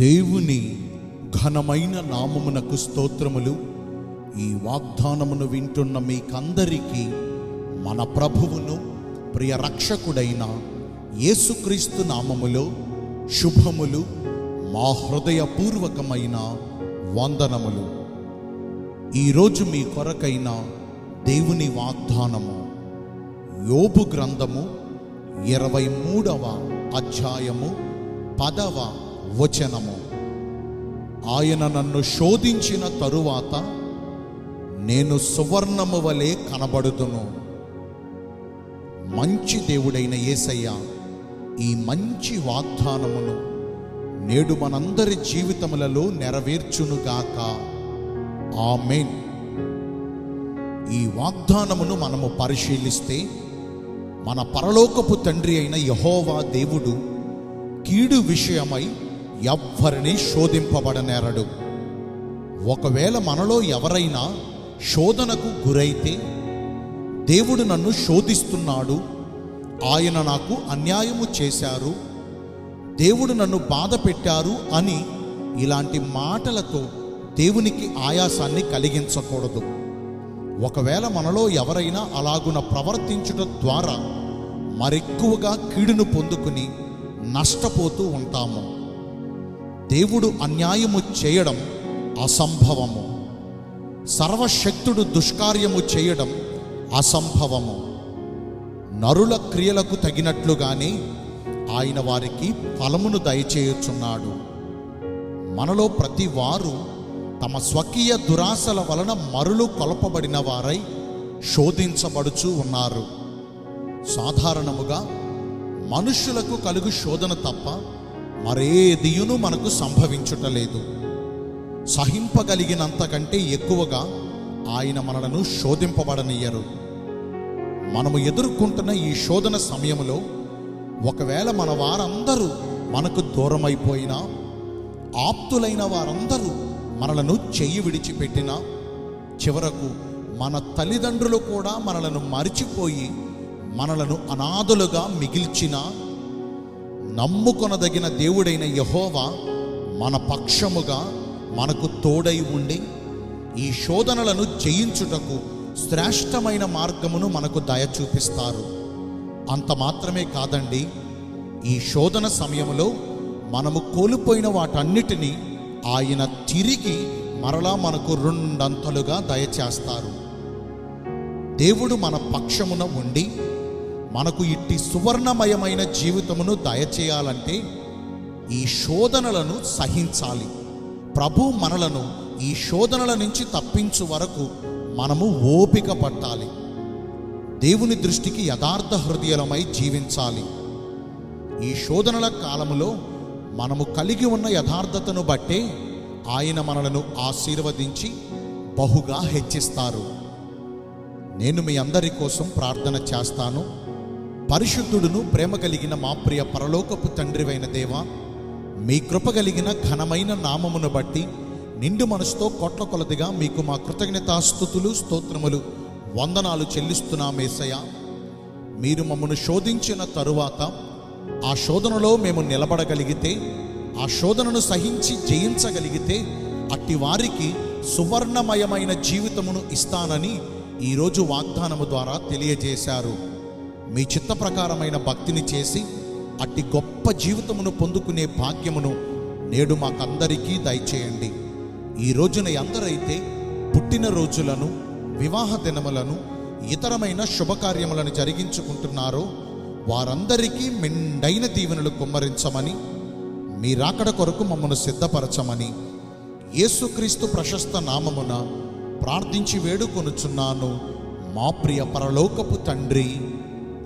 దేవుని ఘనమైన నామమునకు స్తోత్రములు. ఈ వాగ్దానమును వింటున్న మీకందరికీ మన ప్రభువును ప్రియ రక్షకుడైన యేసుక్రీస్తు నామములో శుభములు మా హృదయపూర్వకమైన వందనములు. ఈరోజు మీ కొరకైన దేవుని వాగ్దానము యోబు గ్రంథము ఇరవై మూడవ అధ్యాయము పదవ వచనము. ఆయన నన్ను శోధించిన తరువాత నేను సువర్ణము వలె కనబడుదును. మంచి దేవుడైన యేసయ్య ఈ మంచి వాగ్దానమును నేడు మనందరి జీవితములలో నెరవేర్చునుగాక ఆమెన్. ఈ వాగ్దానమును మనము పరిశీలిస్తే మన పరలోకపు తండ్రి అయిన యహోవా దేవుడు కీడు విషయమై ఎవ్వరిని శోధింపబడనేరడు. ఒకవేళ మనలో ఎవరైనా శోధనకు గురైతే దేవుడు నన్ను శోధిస్తున్నాడు ఆయన నాకు అన్యాయము చేశారు దేవుడు నన్ను బాధ పెట్టారు అని ఇలాంటి మాటలతో దేవునికి ఆయాసాన్ని కలిగించకూడదు. ఒకవేళ మనలో ఎవరైనా అలాగున ప్రవర్తించడం ద్వారా మరెక్కువగా కీడును పొందుకుని నష్టపోతూ ఉంటాము. దేవుడు అన్యాయము చేయడం అసంభవము. సర్వశక్తుడు దుష్కార్యము చేయడం అసంభవము. నరుల క్రియలకు తగినట్లుగానే ఆయన వారికి ఫలమును దయచేయుచున్నాడు. మనలో ప్రతి వారు తమ స్వకీయ దురాశల వలన మరులు కొలపబడిన వారై శోధించబడుచు ఉన్నారు. సాధారణముగా మనుషులకు కలుగు శోధన తప్ప మరేదియును మనకు సంభవించుటలేదు. సహింపగలిగినంతకంటే ఎక్కువగా ఆయన మనలను శోధింపబడనియ్యరు మనము ఎదుర్కొంటున్న ఈ శోధన సమయంలో ఒకవేళ మన వారందరూ మనకు దూరమైపోయినా ఆప్తులైన వారందరూ మనలను చెయ్యి విడిచిపెట్టిన చివరకు మన తల్లిదండ్రులు కూడా మనలను మరిచిపోయి మనలను అనాథులుగా మిగిల్చిన నమ్ముకొనదగిన దేవుడైన యహోవా మన పక్షముగా మనకు తోడై ఉండి ఈ శోధనలను జయించుటకు శ్రేష్టమైన మార్గమును మనకు దయ చూపిస్తారు అంత మాత్రమే కాదండి ఈ శోధన సమయంలో మనము కోల్పోయిన వాటన్నిటినీ ఆయన తిరిగి మరలా మనకు రెండంతలుగా దయచేస్తారు. దేవుడు మన పక్షమున ఉండి మనకు ఇట్టి సువర్ణమయమైన జీవితమును దయచేయాలంటే ఈ శోధనలను సహించాలి. ప్రభు మనలను ఈ శోధనల నుంచి తప్పించు వరకు మనము ఓపిక పట్టాలి. దేవుని దృష్టికి యథార్థ హృదయలమై జీవించాలి. ఈ శోధనల కాలములో మనము కలిగి ఉన్న యథార్థతను బట్టే ఆయన మనలను ఆశీర్వదించి బహుగా హెచ్చిస్తారు. నేను మీ అందరి కోసం ప్రార్థన చేస్తాను. పరిశుద్ధుడును ప్రేమ కలిగిన మా ప్రియ పరలోకపు తండ్రివైన దేవ మీ కృప కలిగిన ఘనమైన నామమును బట్టి నిండు మనసుతో కొట్ల కొలదిగా మీకు మా కృతజ్ఞతాస్థుతులు స్తోత్రములు వందనాలు చెల్లిస్తున్నామేసయ మీరు మమ్మను శోధించిన తరువాత ఆ శోధనలో మేము నిలబడగలిగితే ఆ శోధనను సహించి జయించగలిగితే అట్టి వారికి సువర్ణమయమైన జీవితమును ఇస్తానని ఈరోజు వాగ్దానము ద్వారా తెలియజేశారు. మీ చిత్త ప్రకారమైన భక్తిని చేసి అట్టి గొప్ప జీవితమును పొందుకునే భాగ్యమును నేడు మాకందరికీ దయచేయండి. ఈ రోజున ఎందరైతే పుట్టిన రోజులను వివాహ దినములను ఇతరమైన శుభకార్యములను జరిగించుకుంటున్నారో వారందరికీ మెండైన దీవెనలు కుమ్మరించమని మీ రాకడ కొరకు మమ్మను సిద్ధపరచమని యేసుక్రీస్తు ప్రశస్త నామమున ప్రార్థించి వేడుకొనుచున్నాను. మా ప్రియ పరలోకపు తండ్రి